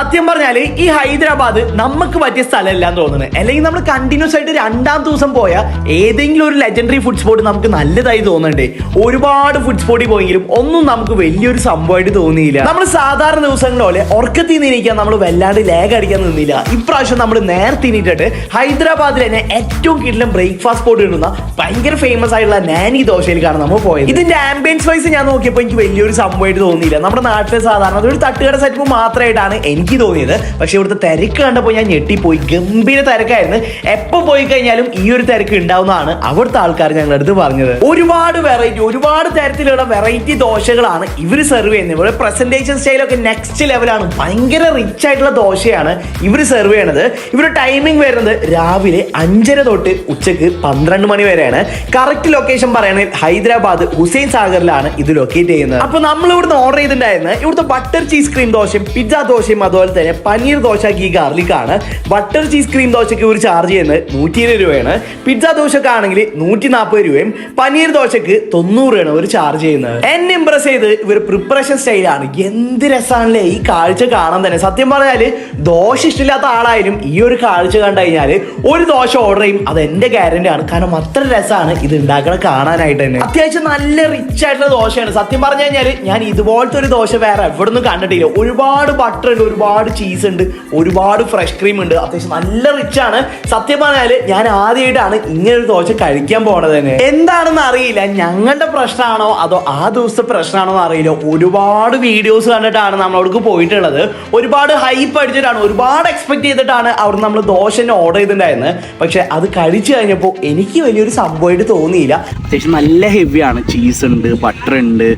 സത്യം പറഞ്ഞാൽ ഈ ഹൈദരാബാദ് നമുക്ക് പറ്റിയ സ്ഥലമല്ല എന്ന് തോന്നുന്നത് അല്ലെങ്കിൽ നമ്മൾ കണ്ടിന്യൂസ് ആയിട്ട് രണ്ടാം ദിവസം പോയ ഏതെങ്കിലും ഒരു ലെജൻഡറി ഫുഡ് സ്പോട്ട് നമുക്ക് നല്ലതായി തോന്നുന്നുണ്ട്. ഒരുപാട് ഫുഡ് സ്പോട്ടിൽ പോയെങ്കിലും ഒന്നും നമുക്ക് വലിയൊരു സംഭവമായിട്ട് തോന്നിയില്ല. നമ്മൾ സാധാരണ ദിവസങ്ങൾ പോലെ ഉറക്കത്തിൽ നിന്നിരിക്കാൻ നമ്മൾ വല്ലാണ്ട് ലേഗ് അടിക്കാൻ നിന്നില്ല. ഇപ്രാവശ്യം നമ്മൾ നേരത്തെ ഇനിട്ടിട്ട് ഹൈദരാബാദിൽ തന്നെ ഏറ്റവും കിട്ടിലും ബ്രേക്ക്ഫാസ്റ്റ് സ്പോട്ട് കിട്ടുന്ന ഭയങ്കര ഫേമസ് ആയിട്ടുള്ള നാനി ദോശയിലേക്കാണ് നമ്മൾ പോയത്. ഇതിന്റെ ആംബിയൻസ് വൈസ് ഞാൻ നോക്കിയപ്പോൾ എനിക്ക് വലിയൊരു സംഭവമായിട്ട് തോന്നിയില്ല. നമ്മുടെ നാട്ടിലെ സാധാരണ ഒരു തട്ടുകട സെറ്റപ്പ് മാത്രമായിട്ടാണ് എനിക്ക് തോന്നിയത്. പക്ഷെ ഇവിടുത്തെ തിരക്ക് കണ്ടപ്പോൾ ഞാൻ ഞെട്ടിപ്പോയി. ഗംഭീര തിരക്കായിരുന്നു. എപ്പോ പോയി കഴിഞ്ഞാലും ഈ ഒരു തിരക്ക് ഉണ്ടാവുന്നതാണ് അവിടുത്തെ ആൾക്കാർ ഞങ്ങളുടെ അടുത്ത് പറഞ്ഞത്. ഒരുപാട് വെറൈറ്റി ഒരുപാട് തരത്തിലുള്ള വെറൈറ്റി ദോശകളാണ് ഇവർ സെർവ് ചെയ്യുന്നത്. ഇവിടെ പ്രസന്റേഷൻ സ്റ്റൈലൊക്കെ നെക്സ്റ്റ് ലെവലാണ് ഭയങ്കര റിച്ച് ആയിട്ടുള്ള ദോശയാണ് ഇവർ സെർവ് ചെയ്യണത്. ഇവരുടെ ടൈമിംഗ് വരുന്നത് രാവിലെ അഞ്ചര തൊട്ട് ഉച്ചയ്ക്ക് പന്ത്രണ്ട് മണി വരെയാണ്. കറക്റ്റ് ലൊക്കേഷൻ പറയുകയാണെങ്കിൽ ഹൈദരാബാദ് ഹുസൈൻ സാഗറിലാണ് ഇത് ലൊക്കേറ്റ് ചെയ്യുന്നത്. അപ്പൊ നമ്മൾ ഇവിടുന്ന് ഓർഡർ ചെയ്തിട്ടുണ്ടായിരുന്നത് ഇവിടുത്തെ ബട്ടർ ചീസ് ക്രീം ദോശയും പിസ്സ ദോശയും അതുപോലെ തന്നെ പനീർ ദോശ ഈ ഗാർലിക് ആണ്. ബട്ടർ ചീസ് ക്രീം ദോശയ്ക്ക് ഒരു ചാർജ് ചെയ്യുന്നത് നൂറ്റി ഇരുപത് രൂപയാണ്. പിസ്സ ദോശക്ക് ആണെങ്കിൽ നൂറ്റി നാൽപ്പത് രൂപയും പനീർ ദോശക്ക് തൊണ്ണൂറ് രൂപയാണ് ഒരു ചാർജ് ചെയ്യുന്നത്. എന്നെ ഇംപ്രസ് ചെയ്ത് ഇവർ പ്രിപ്പറേഷൻ സ്റ്റൈലാണ് എന്ത് രസമാണല്ലേ ഈ കാഴ്ച കാണാൻ തന്നെ. സത്യം പറഞ്ഞാൽ ദോശ ഇഷ്ടമില്ലാത്ത ആളായാലും ഈ ഒരു കാഴ്ച കണ്ടു കഴിഞ്ഞാൽ ഒരു ദോശ ഓർഡർ ചെയ്യും. അത് എന്റെ ഗ്യാരണ്ടി ആണ്. കാരണം അത്ര രസമാണ് ഇത് ഉണ്ടാക്കണ കാണാനായിട്ട് തന്നെ. അത്യാവശ്യം നല്ല റിച്ച് ആയിട്ടുള്ള ദോശയാണ്. സത്യം പറഞ്ഞു കഴിഞ്ഞാൽ ഞാൻ ഇതുപോലത്തെ ഒരു ദോശ വേറെ എവിടെ നിന്നും കണ്ടിട്ടില്ല. ഒരുപാട് ബട്ടർ ഉണ്ട് ഒരുപാട് ചീസ് ഉണ്ട് ഒരുപാട് ഫ്രഷ് ക്രീം ഉണ്ട് അത്യാവശ്യം നല്ല റിച്ച് ആണ്. സത്യം പറഞ്ഞാൽ ഞാൻ ആദ്യമായിട്ടാണ് ഇങ്ങനെ ഒരു ദോശ കഴിക്കാൻ പോണത് തന്നെ. എന്താണെന്ന് അറിയില്ല ഞങ്ങളുടെ പ്രശ്നമാണോ അതോ ആ ദിവസത്തെ പ്രശ്നമാണോ എന്ന് അറിയില്ല. ഒരുപാട് വീഡിയോസ് കണ്ടിട്ടാണ് നമ്മൾ അവിടേക്ക് പോയിട്ടുള്ളത്. ഒരുപാട് ഹൈപ്പ് അടിച്ചിട്ടാണ് ഒരുപാട് എക്സ്പെക്ട് ചെയ്തിട്ടാണ് അവിടെ നമ്മൾ ദോശ തന്നെ ഓർഡർ ചെയ്തിട്ടുണ്ടായിരുന്നത്. പക്ഷെ അത് കഴിച്ചു കഴിഞ്ഞപ്പോൾ എനിക്ക് വലിയൊരു സംഭവമായിട്ട് തോന്നിയില്ല. അത്യാവശ്യം നല്ല ഹെവിയാണ് ചീസ് ഉണ്ട് ബട്ടർ ഉണ്ട്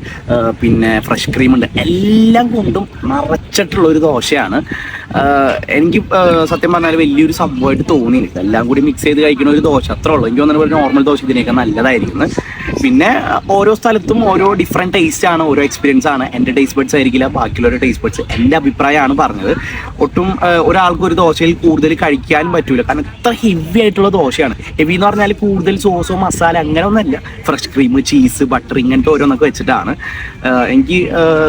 പിന്നെ ഫ്രഷ് ക്രീം ഉണ്ട്. എല്ലാം കൊണ്ടും നിറച്ചിട്ടുള്ള ഒരു ദോശയാണ് ആ, എനിക്ക് സത്യം പറഞ്ഞാൽ വലിയൊരു സംഭവമായിട്ട് തോന്നിയില്ല. എല്ലാം കൂടി മിക്സ് ചെയ്ത് കഴിക്കുന്ന ഒരു ദോശ അത്രേ ഉള്ളൂ. എനിക്ക് തോന്നുന്നത് പോലെ നോർമൽ ദോശ ഇതിനേക്കാൾ നല്ലതായിരിക്കും പിന്നെ ഓരോ സ്ഥലത്തും ഓരോ ഡിഫറെന്റ് ടേസ്റ്റ് ആണ് ഓരോ എക്സ്പീരിയൻസ് ആണ്. എന്റെ ടേസ്റ്റ് ബഡ്സ് ആയിരിക്കില്ല ബാക്കിയുള്ളവരുടെ ടേസ്റ്റ് ബഡ്സ് എന്റെ അഭിപ്രായമാണ് പറഞ്ഞത്. ഒട്ടും ഒരാൾക്ക് ഒരു ദോശയിൽ കൂടുതൽ കഴിക്കാൻ പറ്റൂല. കാരണം ഇത്ര ഹെവി ആയിട്ടുള്ള ദോശയാണ്. ഹെവി എന്ന് പറഞ്ഞാൽ കൂടുതൽ സോസോ മസാല അങ്ങനെ ഒന്നല്ല ഫ്രഷ് ക്രീം ചീസ് ബട്ടർ ഇങ്ങനത്തെ ഓരോന്നൊക്കെ വെച്ചിട്ടാണ്. എനിക്ക്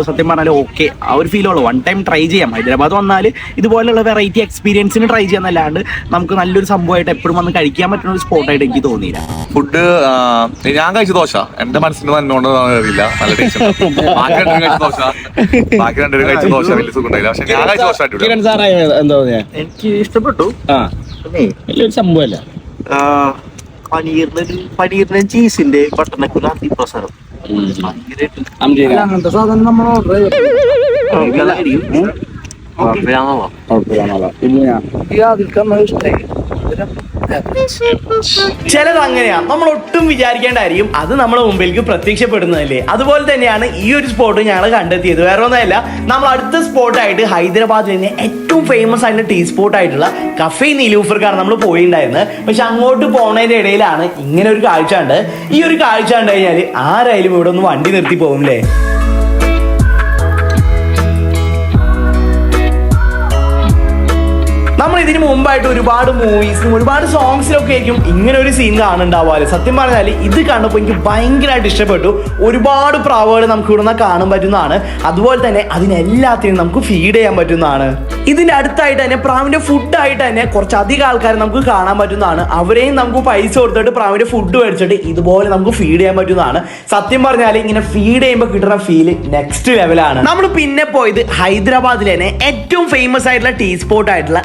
സത്യം പറഞ്ഞാൽ ഓക്കെ ആ ഒരു ഫീൽ വൺ ടൈം ട്രൈ ചെയ്യാം. ഹൈദരാബാദ് വന്നാൽ ഇതുപോലുള്ള വെറൈറ്റി എക്സ്പീരിയൻസിന് ട്രൈ ചെയ്യാന്നല്ലാണ്ട് നമുക്ക് നല്ലൊരു സംഭവമായിട്ട് എപ്പോഴും വന്ന് കഴിക്കാൻ പറ്റുന്ന ഒരു സ്പോട്ടായിട്ട് എനിക്ക് തോന്നിയില്ല. ഫുഡ് ഞാൻ കഴിച്ച ദോശ. എന്റെ മനസ്സിന് നന്നോണ്ട് അറിയില്ല. നല്ല ടേസ്റ്റ് ബാക്കി രണ്ടുപേരും കഴിച്ച ദോശ. ബാക്കി രണ്ടുപേരും കഴിച്ച ദോശ വലിയ സുഖമുണ്ടായില്ല. പക്ഷെ ഞാൻ കഴിച്ച ദോശ. കിരൺ സാറേ എന്താ തോന്നിയ എനിക്ക് ഇഷ്ടപ്പെട്ടു. ആ. വലിയൊരു സംഭവമല്ല പനീറിന് പനീറിന് ചീസിന്റെ ബട്ടറിനൊക്കെ ഒരു അതിപ്രസാരം അങ്ങനത്തെ സാധനം നമ്മൾ ഓർഡർ ചിലത് അങ്ങനെയാണ് നമ്മൾ ഒട്ടും വിചാരിക്കേണ്ടായിരിക്കും. അത് നമ്മുടെ മുമ്പിലേക്ക് പ്രത്യക്ഷപ്പെടുന്നതല്ലേ. അതുപോലെ തന്നെയാണ് ഈ ഒരു സ്പോട്ട് ഞങ്ങൾ കണ്ടെത്തിയത്. വേറെ ഒന്നുമല്ല. നമ്മൾ അടുത്ത സ്പോട്ടായിട്ട് ഹൈദരാബാദിൽ തന്നെ ഏറ്റവും ഫേമസ് ആയിട്ടുള്ള ടീ സ്പോട്ട് ആയിട്ടുള്ള കഫേ നീലൂഫർക്കാണ് നമ്മൾ പോയിണ്ടായിരുന്നത് പക്ഷെ അങ്ങോട്ട് പോകുന്നതിന്റെ ഇടയിലാണ് ഇങ്ങനെ ഒരു കാഴ്ച ഉണ്ട് ഈ ഒരു കാഴ്ച കണ്ടു കഴിഞ്ഞാൽ ആരായാലും ഇവിടെ ഒന്ന് വണ്ടി നിർത്തി പോകും ഇതിന് മുമ്പായിട്ട് ഒരുപാട് മൂവീസിലും ഒരുപാട് സോങ്സിലൊക്കെ ആയിരിക്കും ഇങ്ങനെ ഒരു സീൻ കാണുന്നുണ്ടാവാറ്. സത്യം പറഞ്ഞാൽ ഇത് കണ്ടപ്പോൾ എനിക്ക് ഭയങ്കരമായിട്ട് ഇഷ്ടപ്പെട്ടു. ഒരുപാട് പ്രാവുകൾ നമുക്ക് ഇവിടുന്ന് കാണാൻ പറ്റുന്നതാണ്. അതുപോലെ തന്നെ അതിനെല്ലാത്തിനും നമുക്ക് ഫീഡ് ചെയ്യാൻ പറ്റുന്നതാണ്. ഇതിന്റെ അടുത്തായിട്ട് തന്നെ പ്രാവിന്റെ ഫുഡ് ആയിട്ട് തന്നെ കുറച്ച് അധികം ആൾക്കാരെ നമുക്ക് കാണാൻ പറ്റുന്നതാണ്. അവരെയും നമുക്ക് പൈസ കൊടുത്തിട്ട് പ്രാവിന്റെ ഫുഡ് മേടിച്ചിട്ട് ഇതുപോലെ നമുക്ക് ഫീഡ് ചെയ്യാൻ പറ്റുന്നതാണ്. സത്യം പറഞ്ഞാൽ ഇങ്ങനെ ഫീഡ് ചെയ്യുമ്പോൾ കിട്ടുന്ന ഫീൽ നെക്സ്റ്റ് ലെവലാണ് നമ്മൾ പിന്നെ പോയത് ഹൈദരാബാദിലെ തന്നെ ഏറ്റവും ഫേമസ് ആയിട്ടുള്ള ടീ സ്പോട്ട് ആയിട്ടുള്ള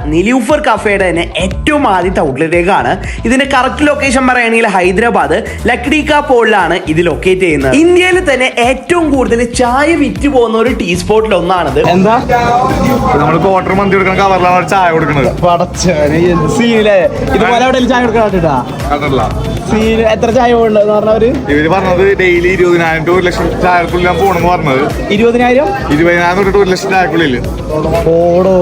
നിലൂഫർ കഫേയുടെ തന്നെ ഏറ്റവും ആദ്യത്തെ ഔട്ട്ലെറ്റിലേക്കാണ് ഇതിന്റെ കറക്റ്റ് ലൊക്കേഷൻ പറയുകയാണെങ്കിൽ ഹൈദരാബാദ് ലക്ഡിക്ക പോളിലാണ് ഇത് ലൊക്കേറ്റ് ചെയ്യുന്നത്. ഇന്ത്യയിൽ തന്നെ ഏറ്റവും കൂടുതൽ ചായ വിറ്റ് പോകുന്ന ഒരു ടീ സ്പോട്ടിൽ ഒന്നാണിത്. എന്താ? നമ്മൾ ക്വാർട്ടർ മന്തി കവറിലാണ് ചായ കൊടുക്കുന്നത് ഇതുപോലെ ചായ കൊടുക്കാൻ എത്ര ചായ പറഞ്ഞവര് ഇവർ പറഞ്ഞത് ഡെയിലി ഇരുപതിനായിരം ടു ഒരു ലക്ഷം പോണെന്ന് പറഞ്ഞത്. ഇരുപതിനായിരം? ഒരു ലക്ഷം ചായക്കുള്ളിൽ ഓടോ.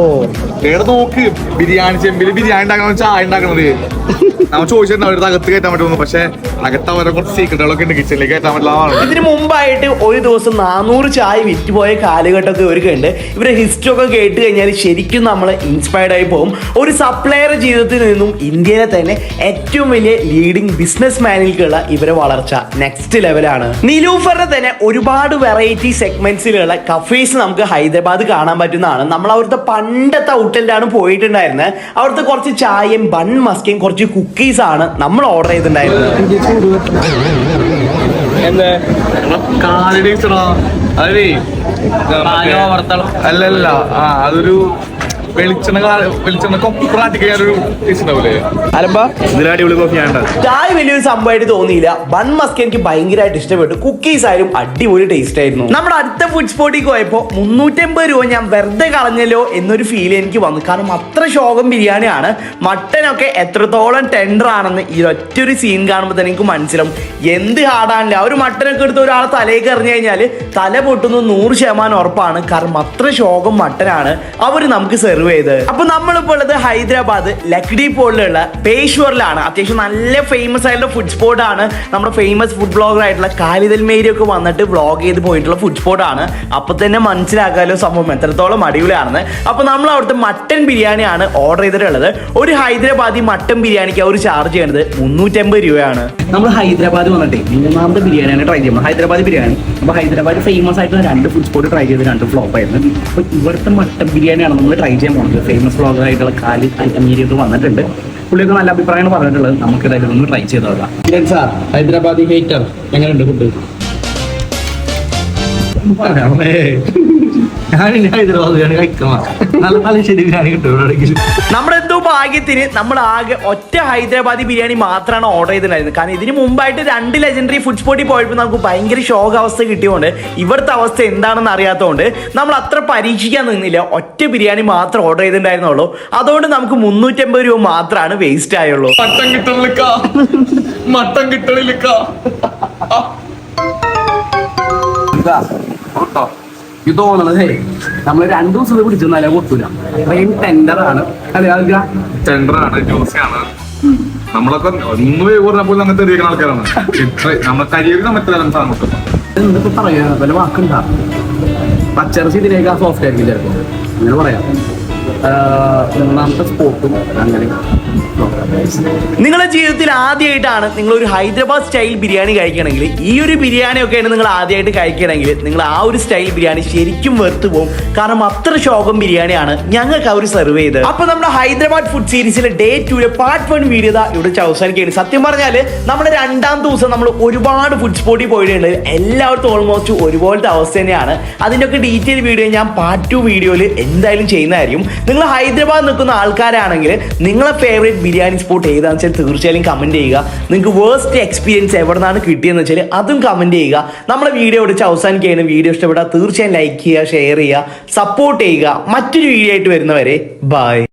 ഇവിടെ നോക്ക് ബിരിയാണി ചെമ്പിൽ ബിരിയാണി ഉണ്ടാക്കണം ചായ ഉണ്ടാക്കണത്? നമ്മൾ ചോദിച്ചിട്ടുണ്ട് അവരുടെ അകത്ത് കയറ്റാൻ പറ്റുമെന്ന് പക്ഷെ അകത്ത് അവരെ കുറച്ച് സീക്രട്ടുകളൊക്കെ ഉണ്ട് കിച്ചണിലേക്ക് കയറ്റാൻ പറ്റില്ല ഇതിന് മുമ്പായിട്ട് ഒരു ദിവസം നാനൂറ് ചായ വിറ്റ് പോയ കാലഘട്ടമൊക്കെ ഇവർക്ക് ഉണ്ട് ഇവരെ ഹിസ്റ്ററി ഒക്കെ കേട്ട് കഴിഞ്ഞാൽ ശരിക്കും നമ്മൾ ഇൻസ്പയർഡ് ആയി പോകും. ഒരു സപ്ലയർ ജീവിതത്തിൽ നിന്നും ഇന്ത്യയിലെ തന്നെ ഏറ്റവും വലിയ ലീഡിംഗ് ബിസിനസ് മാനിലേക്കുള്ള ഇവരെ വളർച്ച നെക്സ്റ്റ് ലെവലാണ് നിലൂഫറിന്റെ തന്നെ ഒരുപാട് വെറൈറ്റി സെഗ്മെന്റ്സിലുള്ള കഫേസ് നമുക്ക് ഹൈദരാബാദ് കാണാൻ പറ്റുന്നതാണ്. നമ്മൾ അവരുടെ പണ്ടത്തെ ഔട്ട്ലെറ്റാണ് പോയിട്ടുണ്ടായിരുന്നത് അവിടുത്തെ കുറച്ച് ചായയും ബൺ മസ്കയും കുറച്ച് കുക്കീസ് ആണ് നമ്മൾ ഓർഡർ ചെയ്തിട്ടുണ്ടായിരുന്നത് അല്ലല്ല. ആ അതൊരു വെളിച്ചെണ്ണ കാ- വെളിച്ചെണ്ണ കൊപ്രാട്ടി ഒരു ടേസ്റ്റ് ഉണ്ടാവില്ലേ അലമ്പ ഇതിൽ അടിപൊളി കോഫി ആണ് ചായ വലിയൊരു സംഭവമായിട്ട് തോന്നിയില്ല. ബൺ മസ്ക് എനിക്ക് ഭയങ്കരമായിട്ട് ഇഷ്ടപ്പെട്ടു. കുക്കീസ് ആയാലും അടിപൊളി ടേസ്റ്റ് ആയിരുന്നു. നമ്മുടെ അടുത്ത ഫുഡ് സ്പോട്ടിൽ പോയപ്പോൾ മുന്നൂറ്റമ്പത് രൂപ ഞാൻ വെറുതെ കളഞ്ഞല്ലോ എന്നൊരു ഫീൽ എനിക്ക് വന്നു. കാരണം അത്ര ശോകം ബിരിയാണിയാണ് മട്ടനൊക്കെ എത്രത്തോളം ടെൻഡർ ആണെന്ന് ഈ ഒറ്റൊരു സീൻ കാണുമ്പോൾ തന്നെ എനിക്ക് മനസ്സിലാവും. എന്ത് ഹാർഡാണില്ല ആ ഒരു മട്ടനൊക്കെ എടുത്ത് ഒരാളെ തലയൊക്കെ എറിഞ്ഞു കഴിഞ്ഞാൽ തല പൊട്ടുന്നു നൂറ് ശതമാനം ഉറപ്പാണ്. കാരണം അത്ര ശോകം മട്ടനാണ് അവർ നമുക്ക് സെർവ് ചെയ്ത്. അപ്പൊ നമ്മളിപ്പോൾ ഉള്ളത് ഹൈദരാബാദ് ലക്ഡി പോളിലുള്ള പേശ്വറിലാണ് അത്യാവശ്യം നല്ല ഫേമസ് ആയിട്ടുള്ള ഫുഡ് സ്പോട്ട് ആണ്. നമ്മുടെ ഫേമസ് ഫുഡ് ബ്ലോഗർ ആയിട്ടുള്ള കാലിതൽ മേരി ഒക്കെ വന്നിട്ട് വ്ലോഗ് ചെയ്ത് പോയിട്ടുള്ള ഫുഡ് സ്പോട്ട് ആണ്. അപ്പൊ തന്നെ മനസ്സിലാക്കാലോ സംഭവം എത്രത്തോളം അടിപൊളിയാണെന്ന്. അപ്പൊ നമ്മൾ അവിടുത്തെ മട്ടൻ ബിരിയാണിയാണ് ഓർഡർ ചെയ്തിട്ടുള്ളത്. ഒരു ഹൈദരാബാദി മട്ടൻ ബിരിയാണിക്ക് അവർ ചാർജ് ചെയ്യുന്നത് മുന്നൂറ്റമ്പത് രൂപയാണ്. നമ്മൾ ഹൈദരാബാദ് വന്നിട്ട് മൂന്നാമത്തെ ബിരിയാണിയാണ് ട്രൈ ചെയ്യുന്നത്. ഹൈദരാബാദ് ബിരിയാണി. അപ്പോൾ ഹൈദരാബാദ് ഫേമസ് ആയിട്ടുള്ള രണ്ട് ഫുഡ് സ്പോട്ട് ട്രൈ ചെയ്ത് രണ്ട് ഫ്ലോപ്പ് ആയിരുന്നു. അപ്പോൾ ഇവിടുത്തെ മട്ടൻ ബിരിയാണിയാണ് നമ്മൾ ട്രൈ ചെയ്യാൻ പോകുന്നത് ഫേമസ് ബ്ലോഗർ ആയിട്ടുള്ള കാലി ഇത് വന്നിട്ടുണ്ട്. പുള്ളിയൊക്കെ നല്ല അഭിപ്രായങ്ങൾ പറഞ്ഞിട്ടുള്ളത്. നമുക്ക് ഇതായാലും ഒന്ന് ട്രൈ ചെയ്ത് നോക്കാം. സാർ ഹൈദരാബാദി ഹേറ്റർ എങ്ങനെയുണ്ട് ഫുഡ് നമ്മുടെ എന്തോ ഭാഗ്യത്തിന് നമ്മൾ ആകെ ഒറ്റ ഹൈദരാബാദി ബിരിയാണി മാത്രമാണ് ഓർഡർ ചെയ്തിട്ടുണ്ടായിരുന്നത്. കാരണം ഇതിന് മുമ്പായിട്ട് രണ്ട് ലെജൻഡറി ഫുഡ് സ്പോട്ടിൽ പോയപ്പോൾ നമുക്ക് ഭയങ്കര അവസ്ഥ കിട്ടിയതുകൊണ്ട് ഇവിടുത്തെ അവസ്ഥ എന്താണെന്ന് അറിയാത്തതുകൊണ്ട് നമ്മൾ അത്ര പരീക്ഷിക്കാൻ നിന്നില്ല. ഒറ്റ ബിരിയാണി മാത്രം ഓർഡർ ചെയ്തിട്ടുണ്ടായിരുന്നുള്ളൂ. അതുകൊണ്ട് നമുക്ക് മുന്നൂറ്റമ്പത് രൂപ മാത്രമാണ് വേസ്റ്റ് ആയുള്ളൂ. മട്ടൻ കിട്ടണില്ല മട്ടൻ കിട്ടണില്ല ഇത് തോന്നണത് നമ്മൾ രണ്ടു ദിവസം പിടിച്ചെന്നാലേ പൊട്ടൂല. ട്രെയിൻ ടെൻഡർ ആണ്. അല്ലെ ടെൻഡർ ടെൻഡറാണ് ജോസിയാണ് നമ്മളൊക്കെ ഒന്ന് പറഞ്ഞപ്പോൾ അങ്ങനത്തെ എറിയിക്കുന്ന ആൾക്കാരാണ്. ഇത്ര കരിയറിൽ നമ്മൾ തരാൻ സാധനം കിട്ടും എന്തൊക്കെ പറയാ വല്ല വാക്കുണ്ടാ? പച്ചറച്ചി ഇതിനേക്കാൾ സോഫ്റ്റ് ആയിരിക്കും ചിലപ്പോൾ അങ്ങനെ പറയാം. അങ്ങനെ. നിങ്ങളുടെ ജീവിതത്തിൽ ആദ്യമായിട്ടാണ് നിങ്ങൾ ഒരു ഹൈദരാബാദ് സ്റ്റൈൽ ബിരിയാണി കഴിക്കണമെങ്കിൽ ഈ ഒരു ബിരിയാണി ഒക്കെയാണ് നിങ്ങൾ ആദ്യമായിട്ട് കഴിക്കണമെങ്കിൽ നിങ്ങൾ ആ ഒരു സ്റ്റൈൽ ബിരിയാണി ശരിക്കും വെറുത്തു പോകും കാരണം അത്ര ശോകം ബിരിയാണിയാണ് ഞങ്ങൾക്ക് അവർ സെർവ് ചെയ്ത് അപ്പൊ നമ്മുടെ ഹൈദരാബാദ് ഫുഡ് സീരീസിലെ ഡേ ടൂലെ പാർട്ട് വൺ വീഡിയോ ഇവിടെ അവസാനിക്കുകയാണ്. സത്യം പറഞ്ഞാൽ നമ്മുടെ രണ്ടാം ദിവസം നമ്മൾ ഒരുപാട് ഫുഡ് സ്പോട്ടിൽ പോയിട്ടുണ്ട്. എല്ലാവർക്കും ഓൾമോസ്റ്റ് ഒരുപോലത്തെ അവസ്ഥ തന്നെയാണ്. അതിന്റെ ഒക്കെ ഡീറ്റെയിൽ വീഡിയോ ഞാൻ പാർട്ട് ടു വീഡിയോയിൽ എന്തായാലും ചെയ്യുന്നതായിരിക്കും നിങ്ങൾ ഹൈദരാബാദ് നിൽക്കുന്ന ആൾക്കാരാണെങ്കിൽ നിങ്ങളെ ഫേവറേറ്റ് ബിരിയാണി സ്പോട്ട് ഏതാണെന്ന് വെച്ചാൽ തീർച്ചയായും കമന്റ് ചെയ്യുക. നിങ്ങൾക്ക് വേസ്റ്റ് എക്സ്പീരിയൻസ് എവിടെ നിന്നാണ് കിട്ടിയെന്ന് വെച്ചാൽ അതും കമന്റ് ചെയ്യുക. നമ്മുടെ വീഡിയോ എടുത്ത് അവസാനിക്കുകയാണ്. വീഡിയോ ഇഷ്ടപ്പെട്ടാൽ തീർച്ചയായും ലൈക്ക് ചെയ്യുക ഷെയർ ചെയ്യുക സപ്പോർട്ട് ചെയ്യുക. മറ്റൊരു വീഡിയോ ആയിട്ട് വരുന്നവരെ ബൈ